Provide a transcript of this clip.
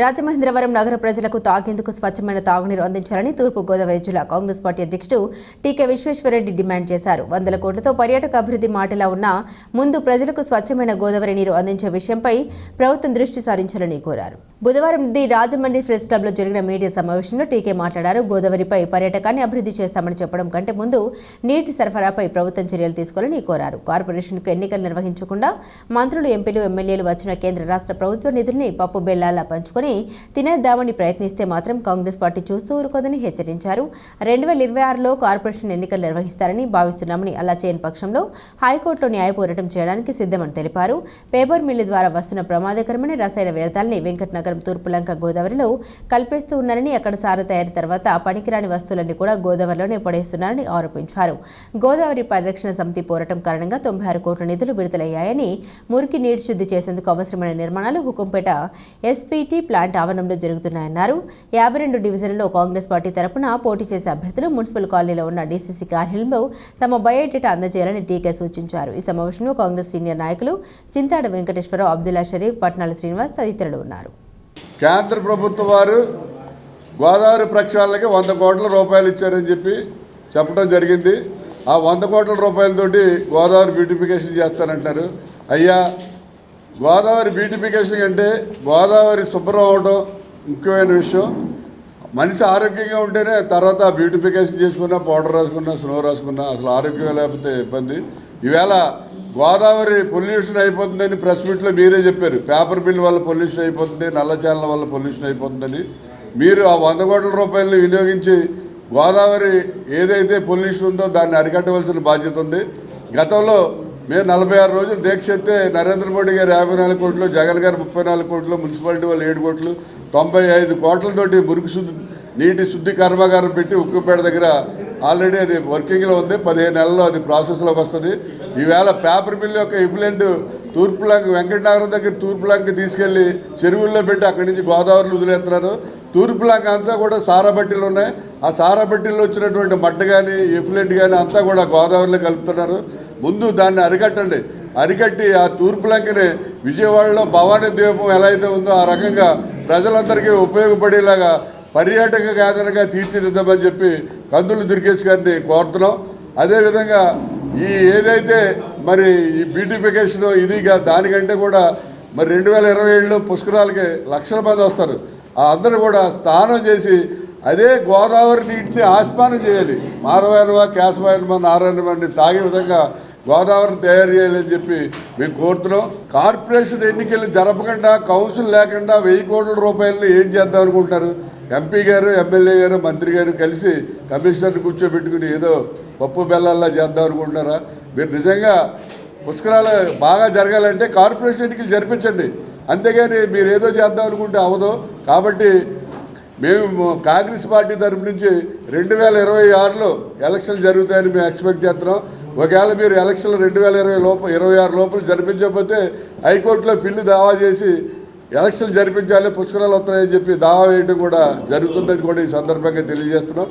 రాజమహేంద్రవరం నగర ప్రజలకు తాగేందుకు స్వచ్ఛమైన తాగునీరు అందించాలని తూర్పు గోదావరి జిల్లా కాంగ్రెస్ పార్టీ అధ్యక్షుడు టీకే విశ్వేశ్వరరెడ్డి డిమాండ్ చేశారు. వందల కోట్లతో పర్యాటక అభివృద్ధి మాటలా ఉన్నా ముందు ప్రజలకు స్వచ్ఛమైన గోదావరి నీరు అందించే విషయంపై ప్రభుత్వం దృష్టి సారించాలని కోరారు. బుధవారం ది రాజమండ్రి ప్రెస్ క్లబ్లో జరిగిన మీడియా సమావేశంలో టీకే మాట్లాడారు. గోదావరిపై పర్యాటకాన్ని అభివృద్ధి చేస్తామని చెప్పడం కంటే ముందు నీటి సరఫరాపై ప్రభుత్వం చర్యలు తీసుకోవాలని కోరారు. కార్పొరేషన్కు ఎన్నికలు నిర్వహించకుండా మంత్రులు ఎంపీలు ఎమ్మెల్యేలు వచ్చిన కేంద్ర రాష్ట్ర ప్రభుత్వ నిధుల్ని పప్పు బెల్లాలా పంచుకొని తినేద్దామని ప్రయత్నిస్తే మాత్రం కాంగ్రెస్ పార్టీ చూస్తూ ఊరుకోదని హెచ్చరించారు. రెండు వేల ఇరవై ఆరులో కార్పొరేషన్ ఎన్నికలు నిర్వహిస్తారని భావిస్తున్నామని అలా చేయని పక్షంలో హైకోర్టులో న్యాయ పోరాటం చేయడానికి సిద్ధమని తెలిపారు. పేపర్ మిల్లు ద్వారా వస్తున్న ప్రమాదకరమైన రసాయన వ్యర్థాలని వెంకటనగరం తూర్పులంక గోదావరిలో కల్పిస్తూ ఉన్నారని అక్కడ సార తయారీ తర్వాత పనికిరాని వస్తువులన్నీ కూడా గోదావరిలోనే పడేస్తున్నారని ఆరోపించారు. గోదావరి పరిరక్షణ సమితి పోరాటం కారణంగా తొంభై ఆరు కోట్ల నిధులు విడుదలయ్యాయని మురికి నీటి శుద్ధి చేసేందుకు అవసరమైన నిర్మాణాలు హుకుంపేట ఎస్పీటీ ప్లాంట్ ఆవరణంలో జరుగుతున్నాయన్నారు. యాభై రెండు డివిజన్లలో కాంగ్రెస్ పార్టీ తరపున పోటీ చేసే అభ్యర్థులు మున్సిపల్ కాలనీలో ఉన్న డీసీసీ కార్యాలయంలో తమ బయోడేటా అందజేయాలని టీకే సూచించారు. ఈ సమావేశంలో కాంగ్రెస్ సీనియర్ నాయకులు చింతాడ వెంకటేశ్వరరావు అబ్దుల్లా షరీఫ్ పట్నాల శ్రీనివాస్ తదితరులు ఉన్నారు. కేంద్ర ప్రభుత్వం వారు గోదావరి ప్రక్షాళనకి వంద కోట్ల రూపాయలు ఇచ్చారని చెప్పి చెప్పడం జరిగింది. ఆ వంద కోట్ల రూపాయలతోటి గోదావరి బ్యూటిఫికేషన్ చేస్తానంటారు అయ్యా గోదావరి బ్యూటిఫికేషన్ అంటే గోదావరి శుభ్రం అవడం ముఖ్యమైన విషయం. మనిషి ఆరోగ్యంగా ఉంటేనే తర్వాత బ్యూటిఫికేషన్ చేసుకున్నా పౌడర్ రాసుకున్నా స్నో రాసుకున్నా అసలు ఆరోగ్యం లేకపోతే ఇబ్బంది. ఈవేళ గోదావరి పొల్యూషన్ అయిపోతుందని ప్రెస్ మీట్లో మీరే చెప్పారు. పేపర్ బిల్ వల్ల పొల్యూషన్ అయిపోతుంది నల్లచాలల వల్ల పొల్యూషన్ అయిపోతుందని. మీరు ఆ వంద కోట్ల రూపాయలని వినియోగించి గోదావరి ఏదైతే పొల్యూషన్ ఉందో దాన్ని అరికట్టవలసిన బాధ్యత ఉంది. గతంలో మేము నలభై ఆరు రోజులు దీక్ష ఎత్తే నరేంద్ర మోడీ గారు యాభై నాలుగు కోట్లు జగన్ గారు ముప్పై నాలుగు కోట్లు మున్సిపాలిటీ వాళ్ళు ఏడు కోట్లు తొంభై ఐదు కోట్లతోటి మురికి శుద్ధి నీటి శుద్ధి కర్మాగారం పెట్టి ఉక్కుపేట దగ్గర ఆల్రెడీ అది వర్కింగ్లో ఉంది. పదిహేను నెలల్లో అది ప్రాసెస్లోకి వస్తుంది. ఈవేళ పేపర్ మిల్ యొక్క ఇంప్లెంట్ తూర్పు లంక వెంకటనగరం దగ్గర తూర్పు లంక తీసుకెళ్ళి చెరువుల్లో పెట్టి అక్కడి నుంచి గోదావరిలో వదిలేస్తున్నారు. తూర్పు లంక అంతా కూడా సారాబట్టీలు ఉన్నాయి. ఆ సారాబట్టీల్లో వచ్చినటువంటి మట్ట కానీ ఎఫ్లెంట్ కానీ అంతా కూడా గోదావరిలో కలుపుతున్నారు. ముందు దాన్ని అరికట్టండి. అరికట్టి ఆ తూర్పు లంకని విజయవాడలో భవానీ ద్వీపం ఎలా అయితే ఉందో ఆ రకంగా ప్రజలందరికీ ఉపయోగపడేలాగా పర్యాటక కేంద్రంగా తీర్చిదిద్దామని చెప్పి కందులు దుర్గేష్ గారిని కోరుతున్నాం. అదేవిధంగా ఈ ఏదైతే మరి ఈ బ్యూటిఫికేషన్ ఇదిగా దానికంటే కూడా మరి రెండు వేల ఇరవై ఏడులో పుష్కరాలకి లక్షల మంది వస్తారు. ఆ అందరూ కూడా స్నానం చేసి అదే గోదావరి నీటిని ఆస్మానం చేయాలి. మాధవాయనమా కేశవాయనమా నారాయణమని తాగే విధంగా గోదావరిని తయారు చేయాలని చెప్పి మేము కోరుతున్నాం. కార్పొరేషన్ ఎన్నికలు జరపకుండా కౌన్సిల్ లేకుండా వెయ్యి కోట్ల రూపాయలని ఏం చేద్దాం అనుకుంటారు? ఎంపీ గారు ఎమ్మెల్యే గారు మంత్రి గారు కలిసి కమిషనర్ని కూర్చోబెట్టుకుని ఏదో పప్పు బెల్లల్లా చేద్దాం అనుకుంటారా మీరు నిజంగా పుష్కరాలు బాగా జరగాలంటే కార్పొరేషన్ ఎన్నికలు జరిపించండి. అంతేగాని మీరు ఏదో చేద్దాం అనుకుంటే అవదు. కాబట్టి మేము కాంగ్రెస్ పార్టీ తరపు నుంచి రెండు వేల ఇరవై ఆరులో ఎలక్షన్లు జరుగుతాయని మేము ఎక్స్పెక్ట్ చేస్తున్నాం. ఒకవేళ మీరు ఎలక్షన్లు రెండు వేల ఇరవై లోపల ఇరవై ఆరు లోపల జరిపించకపోతే హైకోర్టులో పిల్లి దావా చేసి ఎలక్షన్లు జరిపించాలి పుష్కరాలు వస్తున్నాయని చెప్పి దావా వేయడం కూడా జరుగుతుందని కూడా ఈ సందర్భంగా తెలియజేస్తున్నాం.